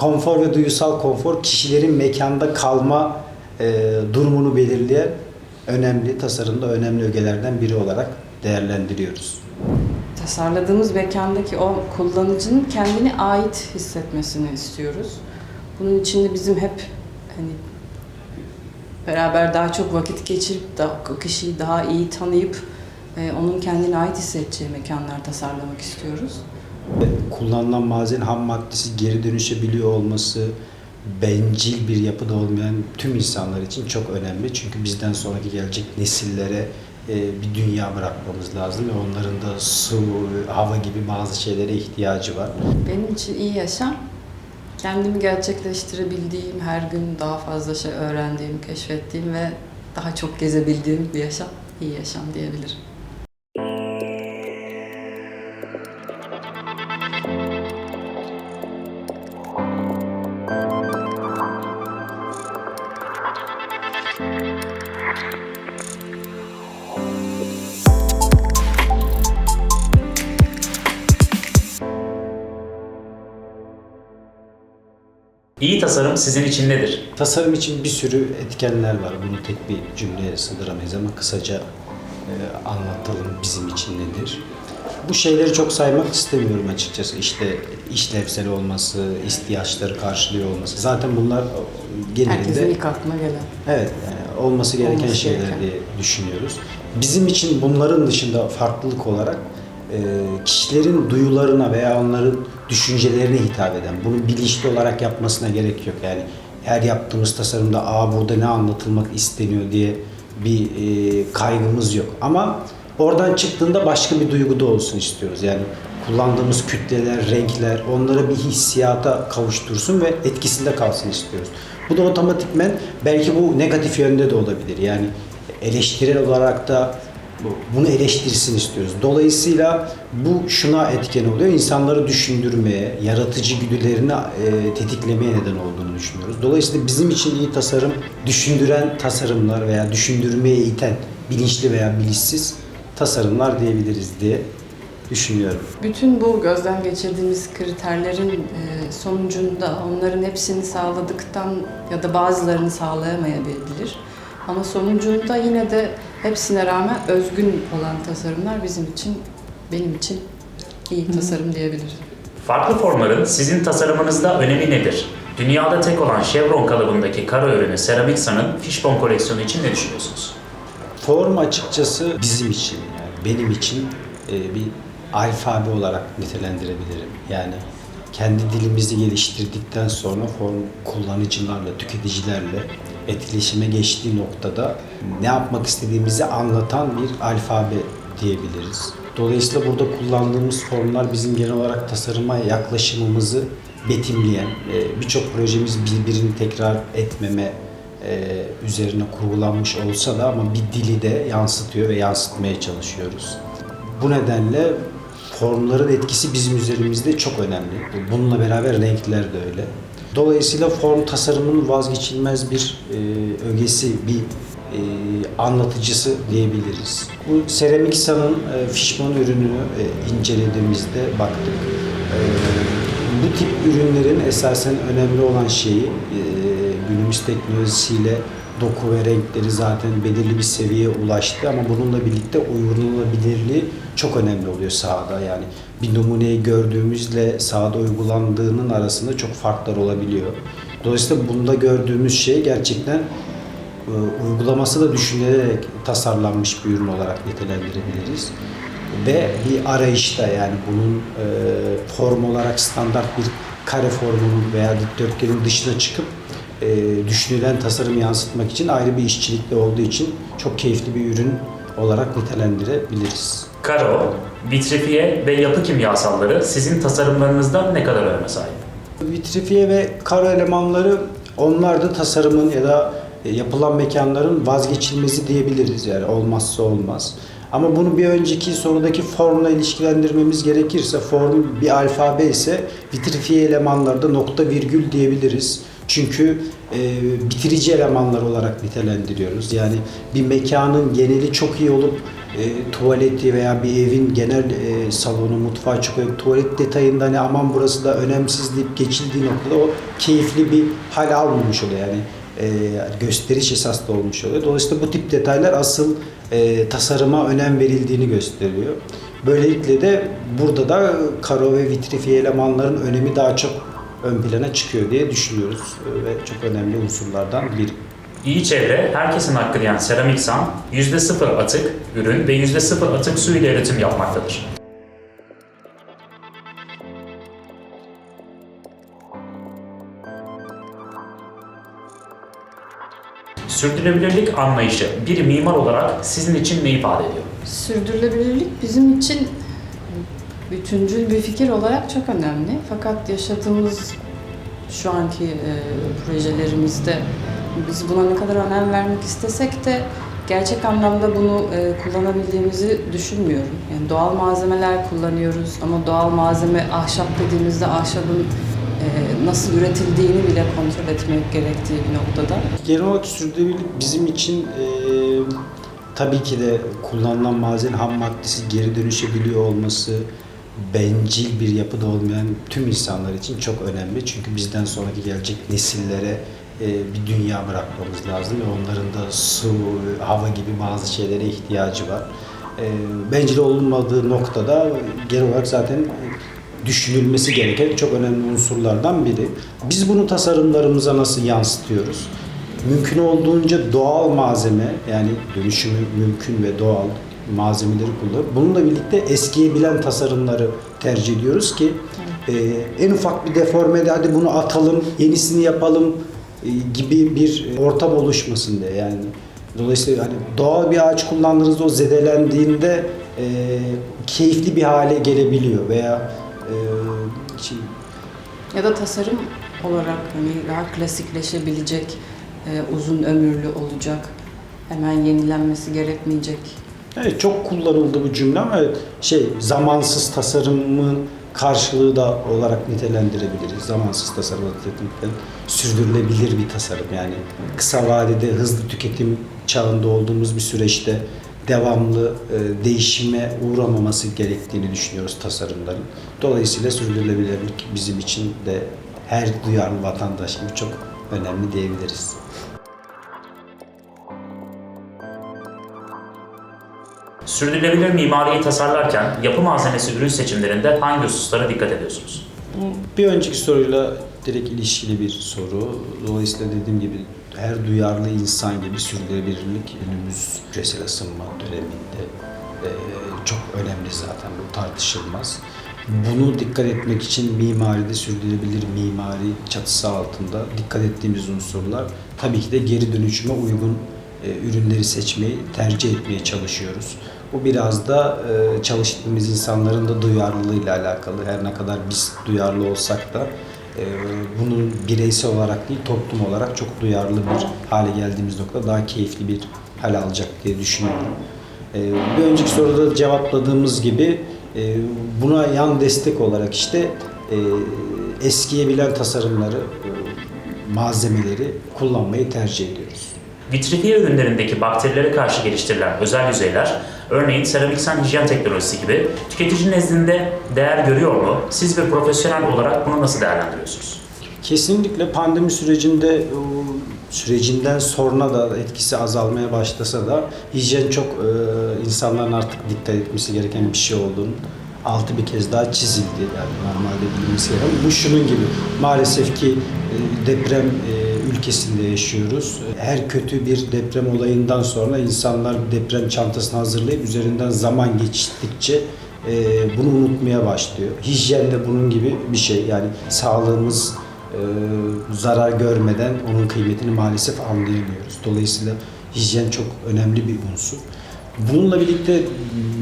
konfor ve duygusal konfor kişilerin mekanda kalma e, durumunu belirleyen önemli tasarımda önemli ögelerden biri olarak değerlendiriyoruz. Tasarladığımız mekandaki o kullanıcının kendine ait hissetmesini istiyoruz. Bunun için de bizim hep hani beraber daha çok vakit geçirip da o kişiyi daha iyi tanıyıp e, onun kendine ait hissedeceği mekanlar tasarlamak istiyoruz. Kullanılan malzemenin ham maddesi geri dönüşebiliyor olması, bencil bir yapıda olmayan tüm insanlar için çok önemli. Çünkü bizden sonraki gelecek nesillere e, bir dünya bırakmamız lazım ve onların da su, hava gibi bazı şeylere ihtiyacı var. Benim için iyi yaşam, kendimi gerçekleştirebildiğim, her gün daha fazla şey öğrendiğim, keşfettiğim ve daha çok gezebildiğim bir yaşam, iyi yaşam diyebilirim. İyi tasarım sizin için nedir? Tasarım için bir sürü etkenler var. Bunu tek bir cümleye sığdıramayız ama kısaca e, anlatalım bizim için nedir. Bu şeyleri çok saymak istemiyorum açıkçası. İşte işlevsel olması, ihtiyaçları karşılıyor olması. Zaten bunlar genelinde... Herkesin ilk aklına gelen. Evet, yani olması gereken Olması şeyler gereken. diye düşünüyoruz. Bizim için bunların dışında farklılık olarak kişilerin duyularına veya onların düşüncelerine hitap eden, bunu bilinçli olarak yapmasına gerek yok. Yani her yaptığımız tasarımda aa burada ne anlatılmak isteniyor diye bir e, kaygımız yok. Ama oradan çıktığında başka bir duyguda olsun istiyoruz. Yani kullandığımız kütleler, renkler onlara bir hissiyata kavuştursun ve etkisinde kalsın istiyoruz. Bu da otomatikmen belki bu negatif yönde de olabilir. Yani eleştirel olarak da bunu eleştirsin istiyoruz. Dolayısıyla bu şuna etken oluyor. İnsanları düşündürmeye, yaratıcı güdülerini e, tetiklemeye neden olduğunu düşünüyoruz. Dolayısıyla bizim için iyi tasarım düşündüren tasarımlar veya düşündürmeye iten bilinçli veya bilinçsiz tasarımlar diyebiliriz diye düşünüyorum. Bütün bu gözden geçirdiğimiz kriterlerin e, sonucunda onların hepsini sağladıktan ya da bazılarını sağlayamayabilir. Ama sonucunda yine de hepsine rağmen özgün olan tasarımlar bizim için, benim için iyi tasarım diyebilirim. Farklı formların sizin tasarımınızda önemi nedir? Dünyada tek olan Chevron kalıbındaki kara ürünü Ceramic Sun'ın Fishbone koleksiyonu için ne düşünüyorsunuz? Form açıkçası bizim için, yani benim için e, bir alfabe olarak nitelendirebilirim. Yani kendi dilimizi geliştirdikten sonra form kullanıcılarla, tüketicilerle etkileşime geçtiği noktada ne yapmak istediğimizi anlatan bir alfabe diyebiliriz. Dolayısıyla burada kullandığımız formlar bizim genel olarak tasarıma yaklaşımımızı betimleyen, e, birçok projemiz birbirini tekrar etmeme e, üzerine kurgulanmış olsa da ama bir dili de yansıtıyor ve yansıtmaya çalışıyoruz. Bu nedenle formların etkisi bizim üzerimizde çok önemli. Bununla beraber renkler de öyle. Dolayısıyla form tasarımının vazgeçilmez bir e, ögesi, bir e, anlatıcısı diyebiliriz. Bu Seramik Sun'ın e, fişman ürününü e, incelediğimizde baktık. E, bu tip ürünlerin esasen önemli olan şeyi e, günümüz teknolojisiyle doku ve renkleri zaten belirli bir seviyeye ulaştı ama bununla birlikte uygulanabilirliği çok önemli oluyor sahada. Yani bir numuneyi gördüğümüzle sahada uygulandığının arasında çok farklar olabiliyor. Dolayısıyla bunda gördüğümüz şey gerçekten e, uygulaması da düşünülerek tasarlanmış bir ürün olarak nitelendirebiliriz. Ve bir arayışta yani bunun e, form olarak standart bir kare formunun veya dikdörtgenin dışına çıkıp e, düşünülen tasarımı yansıtmak için ayrı bir işçilikle olduğu için çok keyifli bir ürün olarak nitelendirebiliriz. Karo, vitrifiye ve yapı kimyasalları sizin tasarımlarınızda ne kadar öneme sahip? Vitrifiye ve karo elemanları onlar da tasarımın ya da e, yapılan mekanların vazgeçilmezi diyebiliriz yani olmazsa olmaz. Ama bunu bir önceki sorudaki formla ilişkilendirmemiz gerekirse form bir alfabe ise vitrifiye elemanlarda nokta virgül diyebiliriz. Çünkü e, bitirici elemanlar olarak nitelendiriyoruz. Yani bir mekanın geneli çok iyi olup e, tuvaleti veya bir evin genel e, salonu, mutfağı çok önemli. Tuvalet detayında hani aman burası da önemsiz deyip geçildiği noktada o keyifli bir hal almamış oluyor. Yani e, gösteriş esaslı olmuş oluyor. Dolayısıyla bu tip detaylar asıl e, tasarıma önem verildiğini gösteriyor. Böylelikle de burada da karo ve vitrifiye elemanların önemi daha çok ön plana çıkıyor diye düşünüyoruz E, ve çok önemli unsurlardan biri. İyi çevre, herkesin hakkı diyen Seramiksan, %0 atık ürün ve %0 atık su ile üretim yapmaktadır. Sürdürülebilirlik anlayışı bir mimar olarak sizin için ne ifade ediyor? Sürdürülebilirlik bizim için bütüncül bir fikir olarak çok önemli. Fakat yaşadığımız şu anki e, projelerimizde biz buna ne kadar önem vermek istesek de gerçek anlamda bunu e, kullanabildiğimizi düşünmüyorum. Yani doğal malzemeler kullanıyoruz ama doğal malzeme ahşap dediğimizde ahşabın e, nasıl üretildiğini bile kontrol etmek gerektiği bir noktada. Genel olarak sürdürülebilirlik bizim için e, tabii ki de kullanılan malzemenin ham maddesi geri dönüşebiliyor olması, bencil bir yapıda olmayan tüm insanlar için çok önemli. Çünkü bizden sonraki gelecek nesillere e, bir dünya bırakmamız lazım ve onların da su, hava gibi bazı şeylere ihtiyacı var. E, bencil olunmadığı noktada genel olarak zaten düşünülmesi gereken çok önemli unsurlardan biri. Biz bunu tasarımlarımıza nasıl yansıtıyoruz? Mümkün olduğunca doğal malzeme yani dönüşümü mümkün ve doğal malzemeleri kullanıp bununla birlikte eskiyebilen tasarımları tercih ediyoruz ki e, en ufak bir deformede hadi bunu atalım, yenisini yapalım e, gibi bir ortam oluşmasın diye yani. Dolayısıyla hani doğal bir ağaç kullandığınızda o zedelendiğinde e, keyifli bir hale gelebiliyor veya e, şey, Ya da tasarım olarak hani daha klasikleşebilecek, e, uzun ömürlü olacak, hemen yenilenmesi gerekmeyecek. Evet çok kullanıldı bu cümle ama şey zamansız tasarımın karşılığı da olarak nitelendirebiliriz. Zamansız tasarım dediğimde sürdürülebilir bir tasarım yani kısa vadede hızlı tüketim çağında olduğumuz bir süreçte devamlı e, değişime uğramaması gerektiğini düşünüyoruz tasarımların. Dolayısıyla sürdürülebilirlik bizim için de her duyarlı vatandaş gibi çok önemli diyebiliriz. Sürdürülebilir mimariyi tasarlarken yapı malzemesi ürün seçimlerinde hangi hususlara dikkat ediyorsunuz? Bir önceki soruyla direkt ilişkili bir soru. Dolayısıyla dediğim gibi her duyarlı insan gibi sürdürülebilirlik günümüz küresel ısınma döneminde e, çok önemli zaten bu tartışılmaz. Bunu dikkat etmek için mimaride sürdürülebilir mimari çatısı altında dikkat ettiğimiz unsurlar tabii ki de geri dönüşüme uygun ürünleri seçmeyi tercih etmeye çalışıyoruz. Bu biraz da e, çalıştığımız insanların da duyarlılığıyla alakalı. Her ne kadar biz duyarlı olsak da e, bunun bireysel olarak değil toplum olarak çok duyarlı bir hale geldiğimiz nokta daha keyifli bir hal alacak diye düşünüyorum. E, bir önceki soruda cevapladığımız gibi e, buna yan destek olarak işte e, eskiyebilen tasarımları, e, malzemeleri kullanmayı tercih ediyoruz. Vitrifiye ürünlerindeki bakterilere karşı geliştirilen özel yüzeyler, örneğin seramiksen hijyen teknolojisi gibi tüketici nezdinde değer görüyor mu? Siz bir profesyonel olarak bunu nasıl değerlendiriyorsunuz? Kesinlikle pandemi sürecinde o sürecinden sonra da etkisi azalmaya başlasa da hijyen çok e, insanların artık dikkat etmesi gereken bir şey olduğunu altı bir kez daha çizildi. Yani normalde bilinmesi gereken. Bu şunun gibi. Maalesef ki e, deprem e, ülkesinde yaşıyoruz. Her kötü bir deprem olayından sonra insanlar deprem çantasını hazırlayıp üzerinden zaman geçtikçe e, bunu unutmaya başlıyor. Hijyen de bunun gibi bir şey. Yani sağlığımız e, zarar görmeden onun kıymetini maalesef anlayamıyoruz. Dolayısıyla hijyen çok önemli bir unsur. Bununla birlikte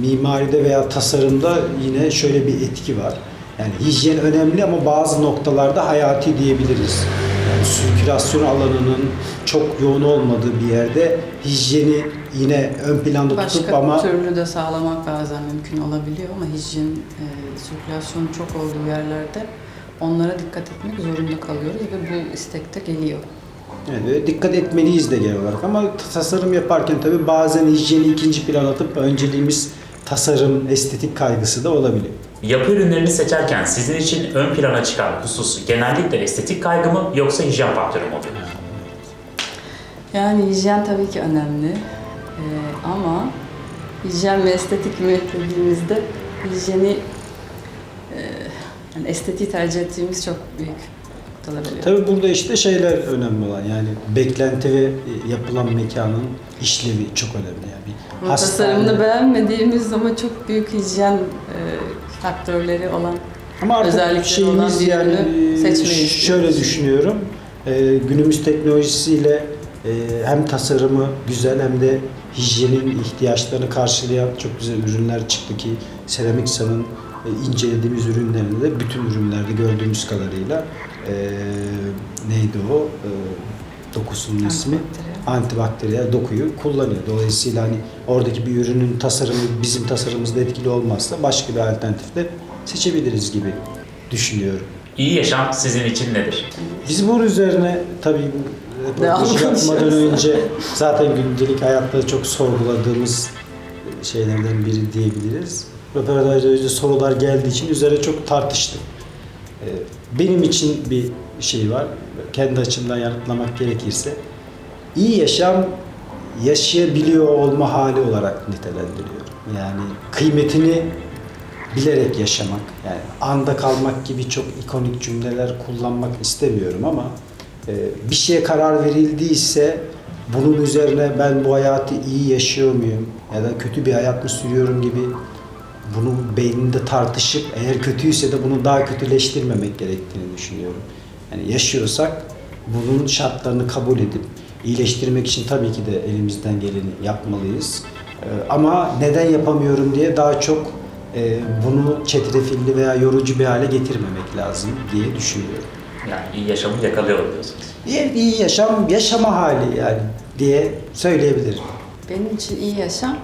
mimaride veya tasarımda yine şöyle bir etki var. Yani hijyen önemli ama bazı noktalarda hayati diyebiliriz. Yani sirkülasyon alanının çok yoğun olmadığı bir yerde hijyeni yine ön planda tutup Başka ama türlü de sağlamak bazen mümkün olabiliyor ama hijyen, e, sirkülasyonun çok olduğu yerlerde onlara dikkat etmek zorunda kalıyoruz ve bu istek de geliyor. Evet, dikkat etmeliyiz de genel olarak ama tasarım yaparken tabii bazen hijyeni ikinci plan atıp önceliğimiz tasarım, estetik kaygısı da olabiliyor. Yapı ürünlerini seçerken sizin için ön plana çıkan husus genellikle estetik kaygı mı yoksa hijyen faktörü mü oluyor? Yani hijyen tabii ki önemli. Ee, ama hijyen ve estetik mi dediğimizde hijyeni e, yani estetiği tercih ettiğimiz çok büyük noktalar oluyor. Tabii burada işte şeyler önemli olan yani beklenti ve yapılan mekanın işlevi çok önemli yani. Bir Ama tasarımını beğenmediğimiz ama çok büyük hijyen e, faktörleri olan Ama artık özellikleri olan bir yani e, seçmeyi şöyle düşünüyorum. E, günümüz teknolojisiyle e, hem tasarımı güzel hem de hijyenin ihtiyaçlarını karşılayan çok güzel ürünler çıktı ki Ceramixa'nın e, incelediğimiz ürünlerinde de bütün ürünlerde gördüğümüz kadarıyla e, neydi o? E, dokusunun ismi Antibakteriyel. dokuyu kullanıyor. Dolayısıyla hani oradaki bir ürünün tasarımı bizim tasarımımızda etkili olmazsa başka bir alternatif de seçebiliriz gibi düşünüyorum. İyi yaşam sizin için nedir? Biz bunun üzerine tabii röportajı yapmadan önce zaten gündelik hayatta çok sorguladığımız şeylerden biri diyebiliriz. Röportajda önce sorular geldiği için üzerine çok tartıştık. Ee, Benim için bir şey var. Kendi açımdan yanıtlamak gerekirse. İyi yaşam yaşayabiliyor olma hali olarak nitelendiriyorum. Yani kıymetini bilerek yaşamak, yani anda kalmak gibi çok ikonik cümleler kullanmak istemiyorum ama e, bir şeye karar verildiyse bunun üzerine ben bu hayatı iyi yaşıyor muyum ya da kötü bir hayat mı sürüyorum gibi bunu beyninde tartışıp eğer kötüyse de bunu daha kötüleştirmemek gerektiğini düşünüyorum. Yani yaşıyorsak bunun şartlarını kabul edip iyileştirmek için tabii ki de elimizden geleni yapmalıyız. Ee, Ama neden yapamıyorum diye daha çok e, bunu çetrefilli veya yorucu bir hale getirmemek lazım diye düşünüyorum. Yani iyi yaşamı yakalıyorum diyorsunuz. Diğer iyi yaşam, yaşama hali yani diye söyleyebilirim. Benim için iyi yaşam,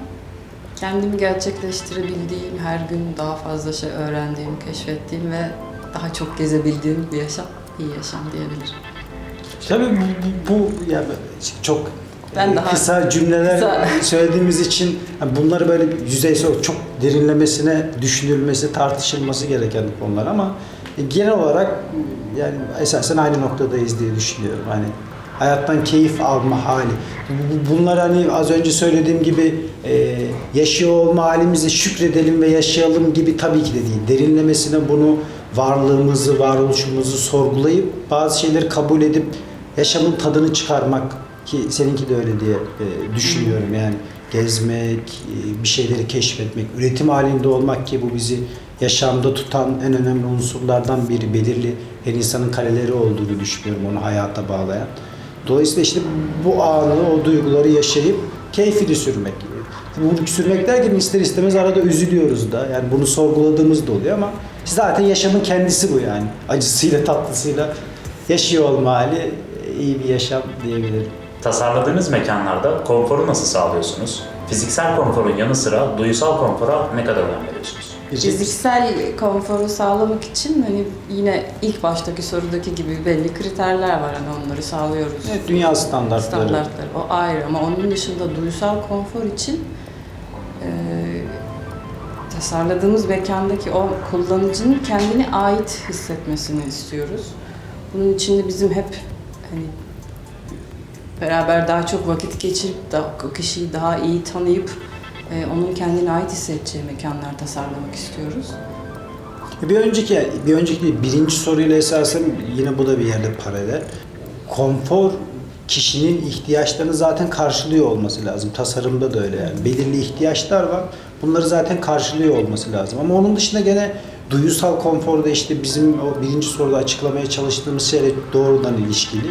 kendimi gerçekleştirebildiğim, her gün daha fazla şey öğrendiğim, keşfettiğim ve daha çok gezebildiğim bir yaşam, iyi yaşam diyebilirim. Tabii bu, bu, bu yani çok Ben daha kısa cümleler kısa- söylediğimiz için yani bunları böyle yüzeysel çok derinlemesine düşünülmesi, tartışılması gereken konular ama e, genel olarak yani esasen aynı noktadayız diye düşünüyorum. Hani hayattan keyif alma hali. Bu- Bunlar hani az önce söylediğim gibi e, yaşıyor olma halimize şükredelim ve yaşayalım gibi tabii ki de değil. Derinlemesine bunu varlığımızı, varoluşumuzu sorgulayıp bazı şeyleri kabul edip yaşamın tadını çıkarmak ki seninki de öyle diye e, düşünüyorum. Yani gezmek, e, bir şeyleri keşfetmek, üretim halinde olmak ki bu bizi yaşamda tutan en önemli unsurlardan biri belirli her insanın kaleleri olduğunu düşünüyorum onu hayata bağlayan. Dolayısıyla işte bu anı, o duyguları yaşayıp keyfini sürmek. Bunu sürmek derken ister istemez arada üzülüyoruz da. Yani bunu sorguladığımız da oluyor ama zaten yaşamın kendisi bu yani. Acısıyla tatlısıyla yaşıyor olma hali iyi bir yaşam diyebilirim. Tasarladığınız mekanlarda konforu nasıl sağlıyorsunuz? Fiziksel konforun yanı sıra duysal konfora ne kadar önem veriyorsunuz? Fiziksel konforu sağlamak için hani yine ilk baştaki sorudaki gibi belli kriterler var hani onları sağlıyoruz. Evet, dünya standartları. standartları o ayrı ama onun dışında duysal konfor için e, tasarladığımız mekandaki o kullanıcının kendine ait hissetmesini istiyoruz. Bunun için de bizim hep hani beraber daha çok vakit geçirip da o kişiyi daha iyi tanıyıp e, onun kendine ait hissedeceği mekanlar tasarlamak istiyoruz. Bir önceki, bir önceki birinci soruyla esasen yine bu da bir yerde paralel. Konfor kişinin ihtiyaçlarını zaten karşılıyor olması lazım. Tasarımda da öyle yani. Belirli ihtiyaçlar var. Bunları zaten karşılıyor olması lazım. Ama onun dışında gene duyusal konfor da işte bizim o birinci soruda açıklamaya çalıştığımız şeyle doğrudan ilişkili.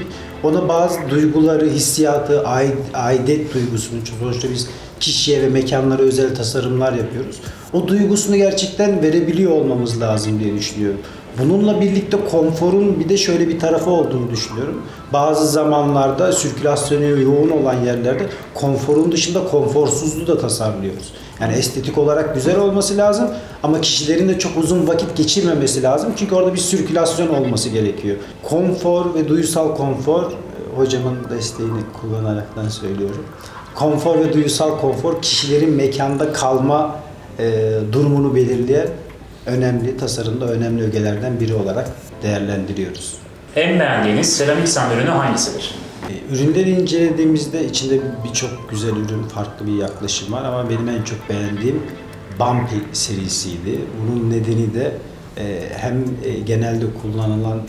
Ona bazı duyguları, hissiyatı, aid- aidet duygusunu, sonuçta biz kişiye ve mekanlara özel tasarımlar yapıyoruz. O duygusunu gerçekten verebiliyor olmamız lazım diye düşünüyorum. Bununla birlikte konforun bir de şöyle bir tarafı olduğunu düşünüyorum. Bazı zamanlarda sirkülasyonu yoğun olan yerlerde konforun dışında konforsuzluğu da tasarlıyoruz. Yani estetik olarak güzel olması lazım ama kişilerin de çok uzun vakit geçirmemesi lazım. Çünkü orada bir sirkülasyon olması gerekiyor. Konfor ve duysal konfor e, hocamın desteğini kullanaraktan söylüyorum. Konfor ve duysal konfor kişilerin mekanda kalma e, durumunu belirleyen önemli tasarımda önemli ögelerden biri olarak değerlendiriyoruz. En beğendiğiniz seramik sand ürünü hangisidir? E, Ürünleri incelediğimizde içinde birçok güzel ürün, farklı bir yaklaşım var ama benim en çok beğendiğim Bumpy serisiydi. Bunun nedeni de e, hem e, genelde kullanılan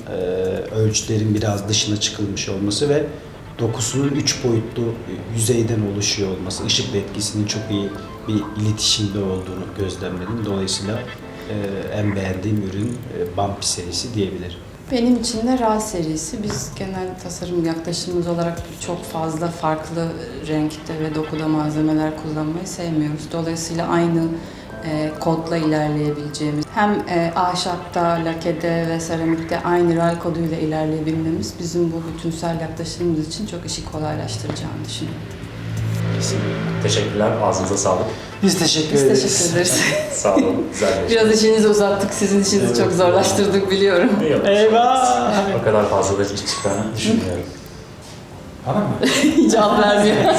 ölçülerin biraz dışına çıkılmış olması ve dokusunun üç boyutlu yüzeyden oluşuyor olması, ışık etkisinin çok iyi bir iletişimde olduğunu gözlemledim. Dolayısıyla en beğendiğim ürün e, Bumpy serisi diyebilirim. Benim için de RA serisi. Biz genel tasarım yaklaşımımız olarak çok fazla farklı renkte ve dokuda malzemeler kullanmayı sevmiyoruz. Dolayısıyla aynı e, kodla ilerleyebileceğimiz, hem e, ahşapta, lakede ve seramikte aynı RAL koduyla ilerleyebilmemiz bizim bu bütünsel yaklaşımımız için çok işi kolaylaştıracağını düşünüyorum. Teşekkürler. Ağzınıza sağlık. Biz teşekkür Biz ederiz. teşekkür ederiz. Sağ olun. Güzel bir Biraz işinizi uzattık, sizin işinizi Evet. çok zorlaştırdık biliyorum. Yok. Eyvah! O kadar fazla da iş çıktığını düşünmüyorum. Bana mı? Cevap vermiyor.